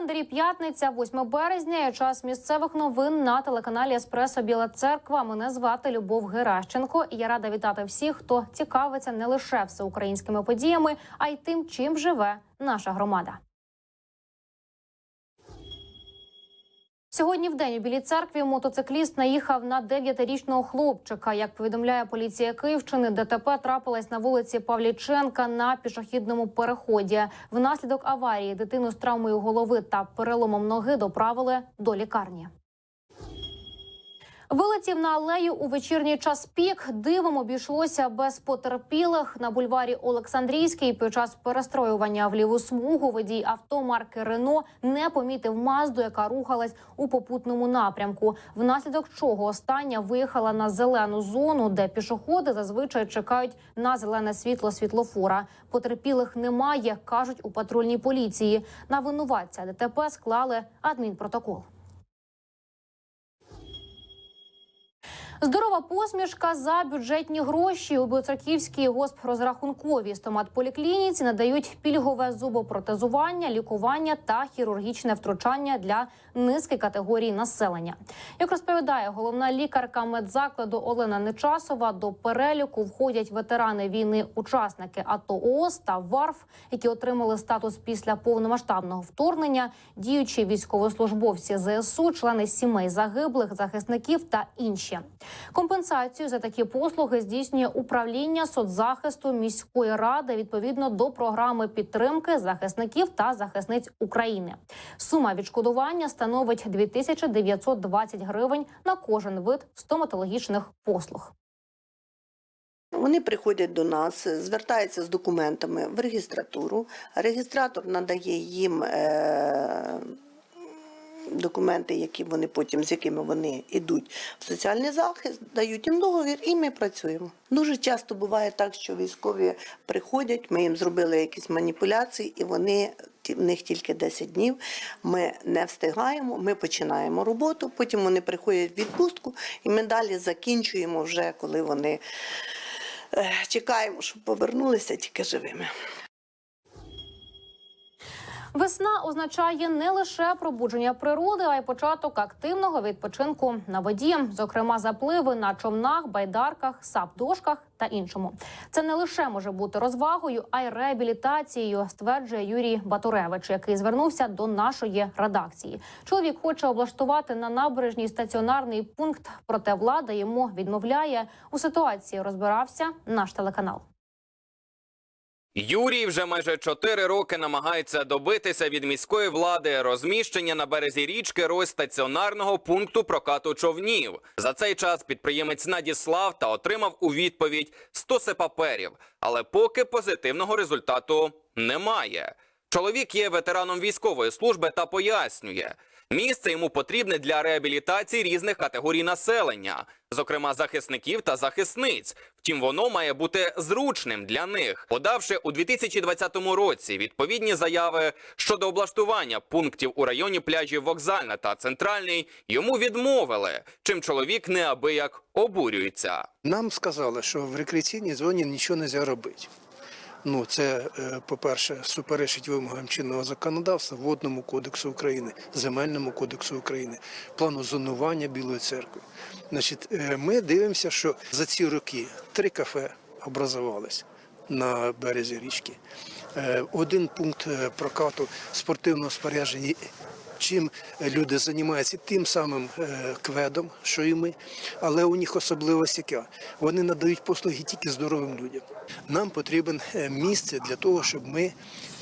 календарі п'ятниця, 8 березня. і Час місцевих новин на телеканалі Еспресо Біла Церква. Мене звати Любов Геращенко. І я рада вітати всіх, хто цікавиться не лише всеукраїнськими подіями, а й тим, чим живе наша громада. Сьогодні в день у білій церкві мотоцикліст наїхав на 9-річного хлопчика. Як повідомляє поліція Київщини, ДТП трапилось на вулиці Павліченка на пішохідному переході. Внаслідок аварії дитину з травмою голови та переломом ноги доправили до лікарні. Вилетів на алею у вечірній час пік. Дивом обійшлося без потерпілих на бульварі Олександрійський. Під час перестроювання в ліву смугу водій авто марки Рено не помітив мазду, яка рухалась у попутному напрямку. Внаслідок чого остання виїхала на зелену зону, де пішоходи зазвичай чекають на зелене світло світлофора. Потерпілих немає, кажуть у патрульній поліції. На винуватця ДТП склали адмінпротокол. Здорова посмішка за бюджетні гроші у Білоцерківській госпрозрахунковій стоматполіклініці надають пільгове зубопротезування, лікування та хірургічне втручання для низки категорій населення. Як розповідає головна лікарка медзакладу Олена Нечасова, до переліку входять ветерани війни, учасники АТО ООС та ВАРФ, які отримали статус після повномасштабного вторгнення, діючі військовослужбовці ЗСУ, члени сімей загиблих, захисників та інші. Компенсацію за такі послуги здійснює управління соцзахисту міської ради відповідно до програми підтримки захисників та захисниць України. Сума відшкодування становить 2920 гривень на кожен вид стоматологічних послуг. Вони приходять до нас, звертаються з документами в регістратуру. Регістратор надає їм е, документи, які вони потім, з якими вони йдуть в соціальний захист, дають їм договір, і ми працюємо. Дуже часто буває так, що військові приходять, ми їм зробили якісь маніпуляції, і вони в них тільки 10 днів. Ми не встигаємо, ми починаємо роботу. Потім вони приходять в відпустку, і ми далі закінчуємо вже, коли вони е, чекаємо, щоб повернулися тільки живими. Весна означає не лише пробудження природи, а й початок активного відпочинку на воді, зокрема запливи на човнах, байдарках, сап-дошках та іншому. Це не лише може бути розвагою, а й реабілітацією, стверджує Юрій Батуревич, який звернувся до нашої редакції. Чоловік хоче облаштувати на набережній стаціонарний пункт, проте влада йому відмовляє. У ситуації розбирався наш телеканал. Юрій вже майже чотири роки намагається добитися від міської влади розміщення на березі річки Рось стаціонарного пункту прокату човнів. За цей час підприємець надіслав та отримав у відповідь стоси паперів, але поки позитивного результату немає. Чоловік є ветераном військової служби та пояснює, місце йому потрібне для реабілітації різних категорій населення, зокрема захисників та захисниць. Втім, воно має бути зручним для них. Подавши у 2020 році відповідні заяви щодо облаштування пунктів у районі пляжів Вокзальна та Центральний, йому відмовили, чим чоловік неабияк обурюється. Нам сказали, що в рекреаційній зоні нічого не можна робити. Ну, це, е, по-перше, суперечить вимогам чинного законодавства, водному кодексу України, земельному кодексу України, плану зонування Білої церкви. Значить, е, ми дивимося, що за ці роки три кафе образувались на березі річки. Е, Один пункт прокату спортивного спорядження чим люди займаються тим самим е, кведом, що і ми, але у них особливість яка? Вони надають послуги тільки здоровим людям. Нам потрібен е, місце для того, щоб ми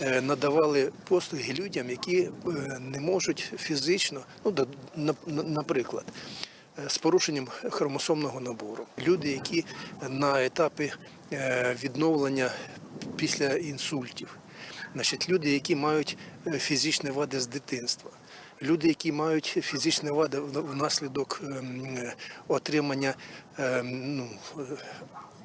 е, надавали послуги людям, які е, не можуть фізично, ну наприклад. е, З порушенням хромосомного набору. Люди, які на етапі е, відновлення після інсультів, Значить, люди, які мають е, фізичні вади з дитинства, люди, які мають фізичні вади внаслідок ем, е, отримання ем, ну, е,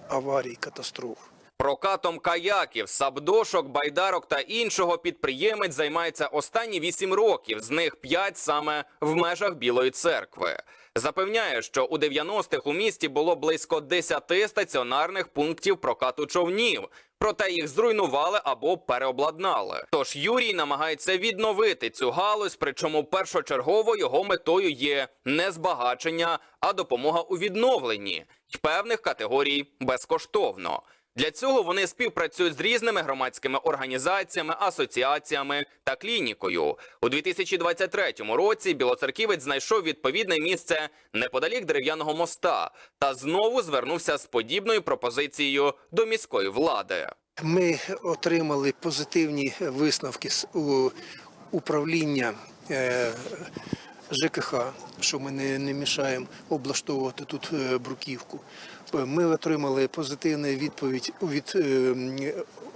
аварій, катастроф. Прокатом каяків, сабдошок, байдарок та іншого підприємець займається останні вісім років, з них п'ять саме в межах Білої церкви. Запевняє, що у 90-х у місті було близько 10 стаціонарних пунктів прокату човнів. Проте їх зруйнували або переобладнали. Тож Юрій намагається відновити цю галузь, причому першочергово його метою є не збагачення, а допомога у відновленні й певних категорій безкоштовно. Для цього вони співпрацюють з різними громадськими організаціями, асоціаціями та клінікою. У 2023 році білоцерківець знайшов відповідне місце неподалік дерев'яного моста та знову звернувся з подібною пропозицією до міської влади. Ми отримали позитивні висновки з управління е, ЖКХ, що ми не, мішаємо облаштовувати тут е, бруківку. Ми отримали позитивну відповідь від е, м,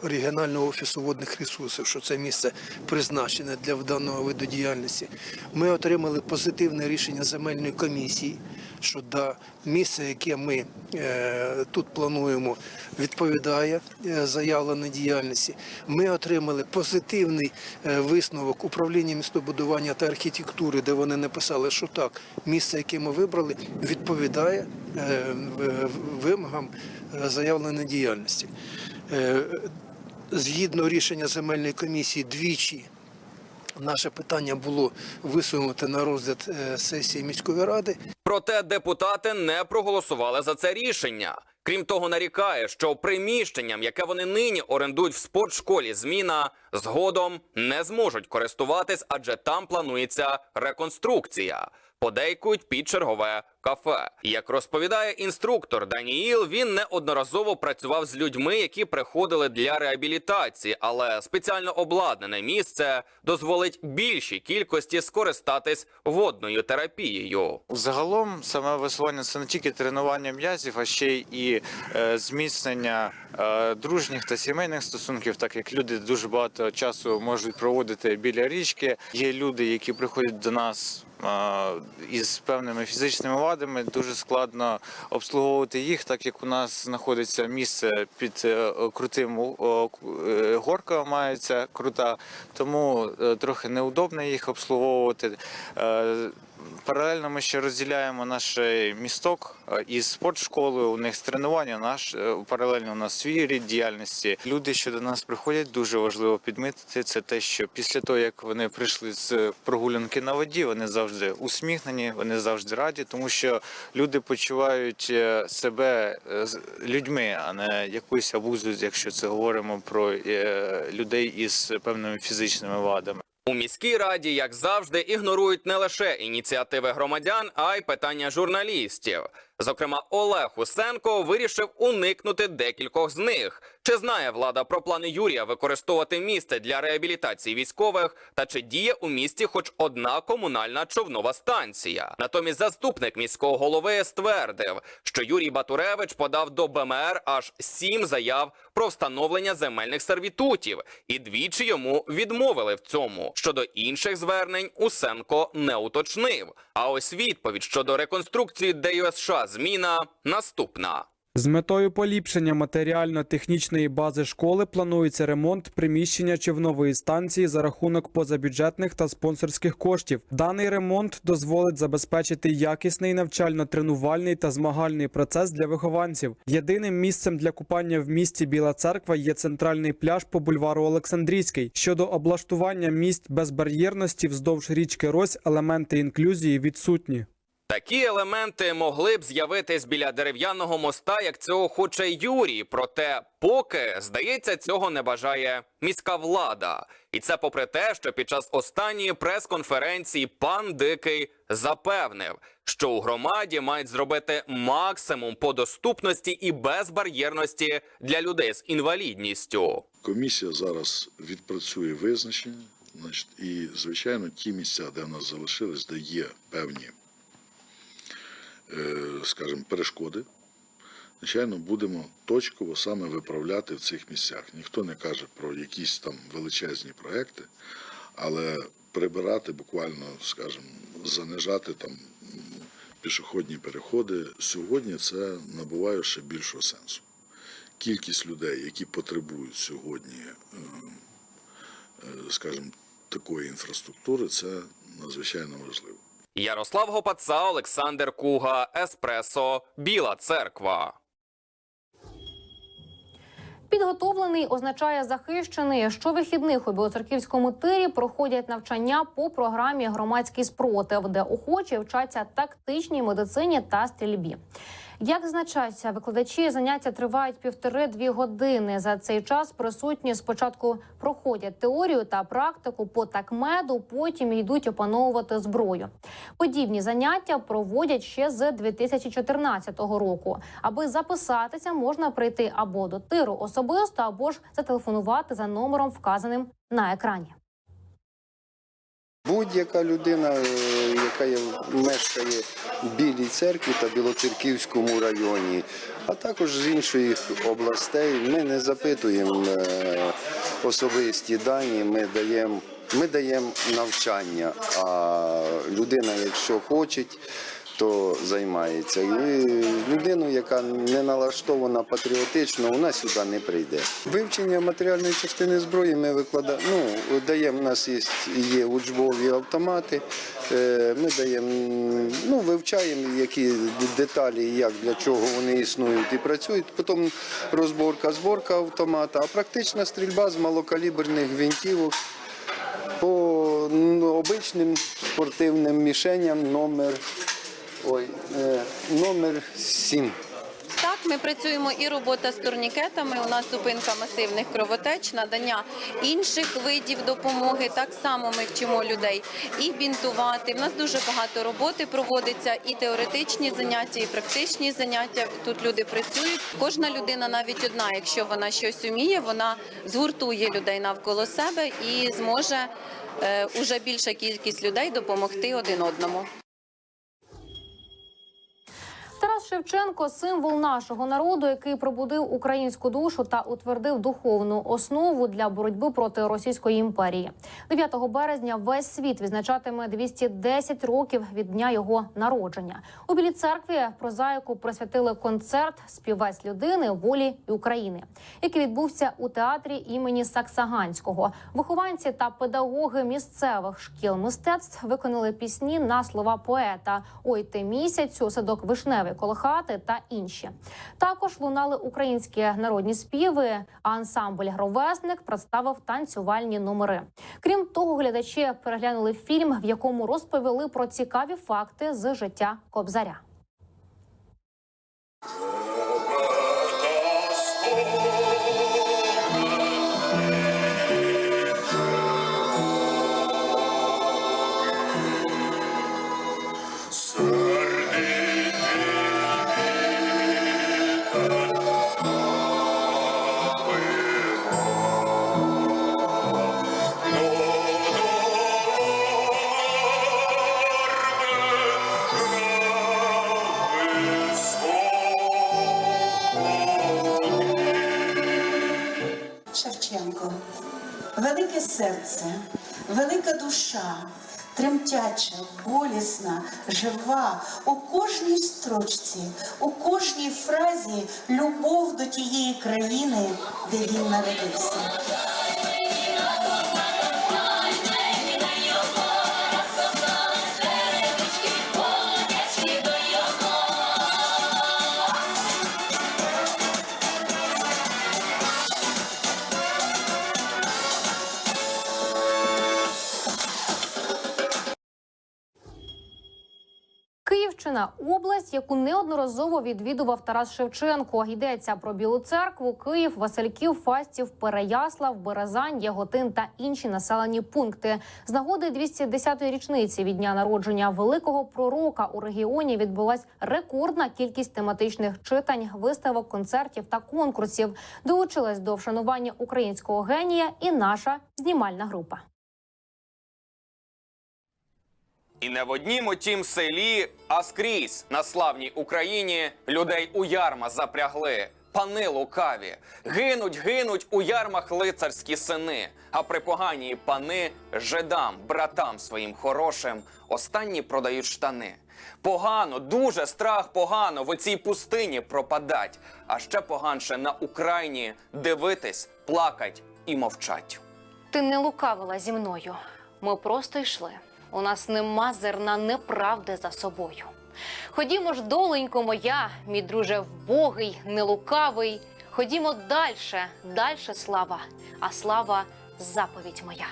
регіонального офісу водних ресурсів, що це місце призначене для даного виду діяльності. Ми отримали позитивне рішення земельної комісії, що да, місце, яке ми е, тут плануємо, відповідає е, заявленій діяльності. Ми отримали позитивний е, висновок управління містобудування та архітектури, де вони написали, що так, місце, яке ми вибрали, відповідає вимогам заявленої діяльності. Згідно рішення земельної комісії, двічі наше питання було висунути на розгляд е, сесії міської ради. Проте депутати не проголосували за це рішення. Крім того, нарікає, що приміщенням, яке вони нині орендують в спортшколі зміна, згодом не зможуть користуватись, адже там планується реконструкція. Подейкують під чергове кафе. Як розповідає інструктор Даніїл, він неодноразово працював з людьми, які приходили для реабілітації, але спеціально обладнане місце дозволить більшій кількості скористатись водною терапією. Загалом саме веслування це не тільки тренування м'язів, а ще й і е, зміцнення е, дружніх та сімейних стосунків, так як люди дуже багато часу можуть проводити біля річки. Є люди, які приходять до нас. е, Із певними фізичними вадами дуже складно обслуговувати їх, так як у нас знаходиться місце під крутим горка мається крута, тому трохи неудобно їх обслуговувати. Паралельно ми ще розділяємо наш е, місток е, із спортшколою. У них тренування. Наш е, паралельно у нас свій рід діяльності. Люди, що до нас приходять, дуже важливо підмітити. Це те, що після того, як вони прийшли з прогулянки на воді, вони завжди усміхнені, вони завжди раді, тому що люди почувають себе людьми, а не якоюсь абузою, якщо це говоримо про людей із певними фізичними вадами. У міській раді, як завжди, ігнорують не лише ініціативи громадян, а й питання журналістів. Зокрема, Олег Усенко вирішив уникнути декількох з них. Чи знає влада про плани Юрія використовувати місце для реабілітації військових, та чи діє у місті хоч одна комунальна човнова станція? Натомість заступник міського голови ствердив, що Юрій Батуревич подав до БМР аж сім заяв про встановлення земельних сервітутів, і двічі йому відмовили в цьому. Щодо інших звернень Усенко не уточнив. А ось відповідь щодо реконструкції ДЮСШ зміна наступна. З метою поліпшення матеріально-технічної бази школи планується ремонт приміщення човнової станції за рахунок позабюджетних та спонсорських коштів. Даний ремонт дозволить забезпечити якісний навчально-тренувальний та змагальний процес для вихованців. Єдиним місцем для купання в місті Біла Церква є центральний пляж по бульвару Олександрійський. Щодо облаштування місць безбар'єрності вздовж річки Рось, елементи інклюзії відсутні. Такі елементи могли б з'явитись біля дерев'яного моста, як цього хоче Юрій. Проте, поки здається, цього не бажає міська влада. І це попри те, що під час останньої прес-конференції пан Дикий запевнив, що у громаді мають зробити максимум по доступності і безбар'єрності для людей з інвалідністю. Комісія зараз відпрацює визначення, значить, і, звичайно, ті місця, де в нас залишились, де є певні, скажімо, перешкоди, звичайно, будемо точково саме виправляти в цих місцях. Ніхто не каже про якісь там величезні проекти, але прибирати буквально, скажімо, занижати там пішохідні переходи сьогодні це набуває ще більшого сенсу кількість людей, які потребують сьогодні, е, е, скажімо, такої інфраструктури, це надзвичайно важливо. Ярослав Гопаца, Олександр Куга, Еспресо, Біла Церква. Підготовлений означає захищений. Щовихідних у Білоцерківському тирі проходять навчання по програмі Громадський спротив, де охочі вчаться тактичній медицині та стрільбі. Як зазначається, викладачі заняття тривають півтори-дві години. За цей час присутні спочатку проходять теорію та практику по такмеду, потім йдуть опановувати зброю. Подібні заняття проводять ще з 2014 року. Аби записатися, можна прийти або до тиру особисто, або ж зателефонувати за номером, вказаним на екрані. Будь-яка людина, е, яка мешкає в Білій церкві та Білоцерківському районі, а також з інших областей, ми не запитуємо е, особисті дані, ми даємо. Ми даємо навчання, а людина, якщо хоче, то займається. І людину, яка не налаштована патріотично, вона сюди не прийде. Вивчення матеріальної частини зброї ми викладаємо. Ну, даємо, у нас є, є учбові автомати. е, Ми даємо, ну, вивчаємо, які деталі, як для чого вони існують і працюють. Потім розборка, зборка автомата, а практична стрільба з малокаліберних гвинтівок по ну, обичним спортивним мішеням номер, ой, е, номер 7. Так, ми працюємо і робота з турнікетами. У нас зупинка масивних кровотеч, надання інших видів допомоги. Так само ми вчимо людей і бінтувати. У нас дуже багато роботи проводиться, і теоретичні заняття, і практичні заняття. Тут люди працюють. Кожна людина, навіть одна, якщо вона щось уміє, вона згуртує людей навколо себе і зможе е, уже більша кількість людей допомогти один одному. Шевченко символ нашого народу, який пробудив українську душу та утвердив духовну основу для боротьби проти Російської імперії. 9 березня весь світ відзначатиме 210 років від дня його народження. У Білій церкві прозаїку присвятили концерт Співець людини волі і України, який відбувся у театрі імені Саксаганського. Вихованці та педагоги місцевих шкіл мистецтв виконали пісні на слова поета Ой ти місяцю, садок вишневий коло хати та інші. Також лунали українські народні співи. А ансамбль Ровесник представив танцювальні номери. Крім того, глядачі переглянули фільм, в якому розповіли про цікаві факти з життя Кобзаря. Серце, велика душа, тремтяча, болісна, жива. У кожній строчці, у кожній фразі любов до тієї країни, де він народився. Київщина область, яку неодноразово відвідував Тарас Шевченко. Йдеться про Білу церкву, Київ, Васильків, Фастів, Переяслав, Березань, Яготин та інші населені пункти. З нагоди 210-ї річниці від дня народження великого пророка у регіоні відбулась рекордна кількість тематичних читань, виставок, концертів та конкурсів. Долучилась до вшанування українського генія і наша знімальна група. І не в однім утім селі, а скрізь на славній Україні людей у ярма запрягли. Пани лукаві, гинуть, гинуть у ярмах лицарські сини. А при поганій пани жидам, братам своїм хорошим, останні продають штани. Погано, дуже страх погано в оцій пустині пропадать. А ще поганше на Україні дивитись, плакать і мовчать. Ти не лукавила зі мною. Ми просто йшли. У нас нема зерна неправди за собою. Ходімо ж, доленько моя, мій друже вбогий, нелукавий. Ходімо дальше, дальше слава, а слава заповідь моя.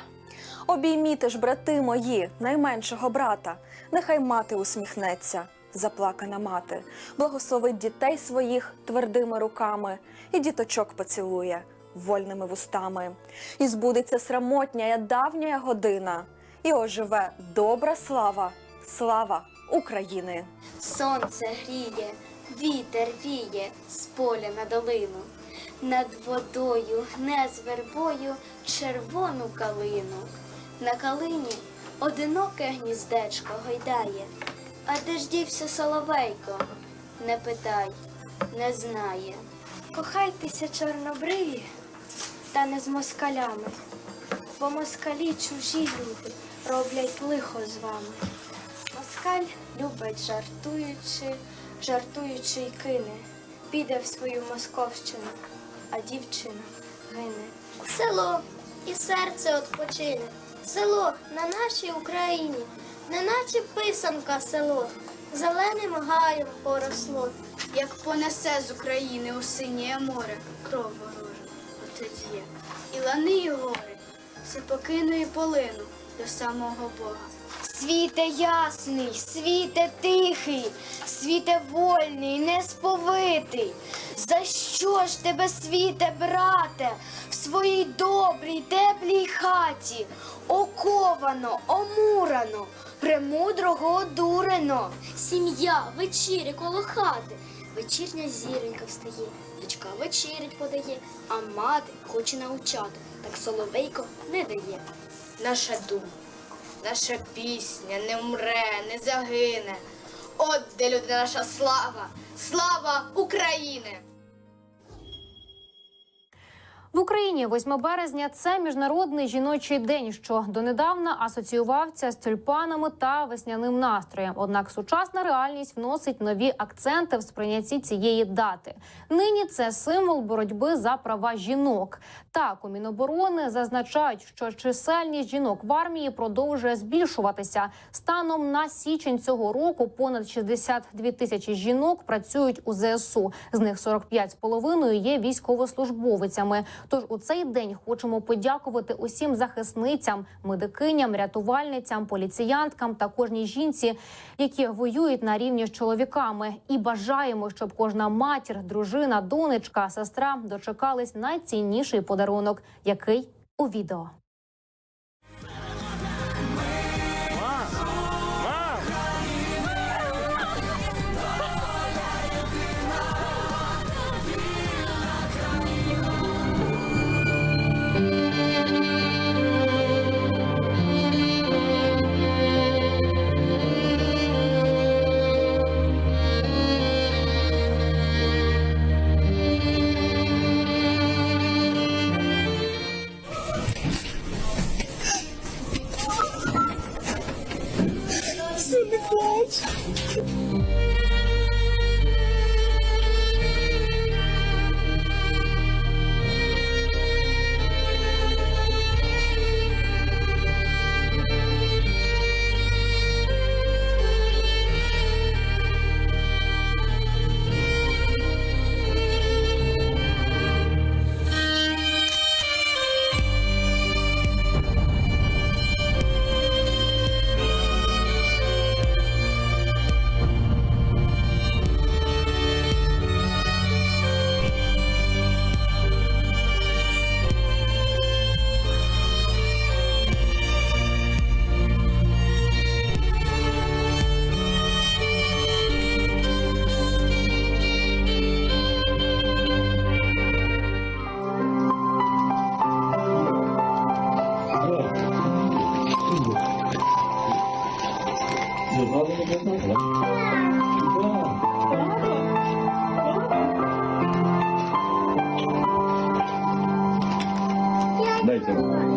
Обійміте ж, брати мої, найменшого брата, нехай мати усміхнеться, заплакана мати, благословить дітей своїх твердими руками, і діточок поцілує вольними вустами. І збудеться срамотня давня година, і оживе добра слава, слава України. Сонце гріє, вітер віє з поля на долину. Над водою гне з вербою червону калину. На калині одиноке гніздечко гойдає. А де ж дівся соловейко? Не питай, не знає. Кохайтеся чорнобриві, та не з москалями, бо москалі чужі люди роблять лихо з вами. Москаль любить жартуючи, жартуючи й кине, піде в свою московщину, а дівчина гине. Село і серце odpoczyне. Село на нашій Україні, неначе писанка село, зеленим гаєм поросло. Як понесе з України у синє море кров ворожу, отоді є. І лани, і гори, сипокину і полину до самого Бога. Світе ясний, світе тихий, світе вольний, несповитий. За що ж тебе, світе, брате, в своїй добрій, теплій хаті оковано, омурано, премудрого одурено? Сім'я вечіря коло хати. Вечірня зіронька встає, дочка вечерять подає, а мати хоче навчати, так соловейко не дає. Наша дума, наша пісня не вмре, не загине. От де людина наша слава, слава України! В Україні 8 березня це міжнародний жіночий день, що донедавна асоціювався з тюльпанами та весняним настроєм. Однак сучасна реальність вносить нові акценти в сприйнятті цієї дати. Нині це символ боротьби за права жінок. Так у Міноборони зазначають, що чисельність жінок в армії продовжує збільшуватися. Станом на січень цього року понад 62 тисячі жінок працюють у ЗСУ. З них 45,5 є військовослужбовицями. Тож у цей день хочемо подякувати усім захисницям, медикиням, рятувальницям, поліціянткам та кожній жінці, які воюють на рівні з чоловіками. І бажаємо, щоб кожна матір, дружина, донечка, сестра дочекались найцінніший подарунок, який у відео. Bye.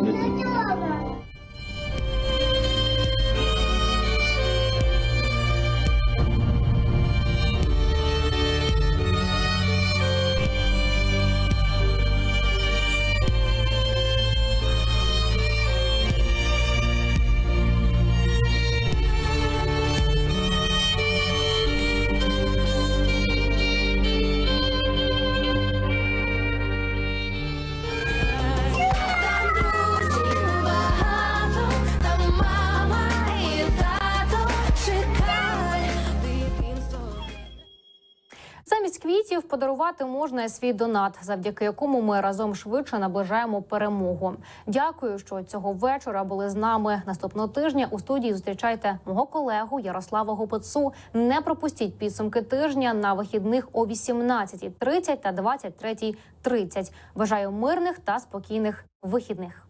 Замість квітів подарувати можна свій донат, завдяки якому ми разом швидше наближаємо перемогу. Дякую, що цього вечора були з нами. Наступного тижня у студії зустрічайте мого колегу Ярослава Гопецу. Не пропустіть підсумки тижня на вихідних о 18.30 та 23.30. Бажаю мирних та спокійних вихідних.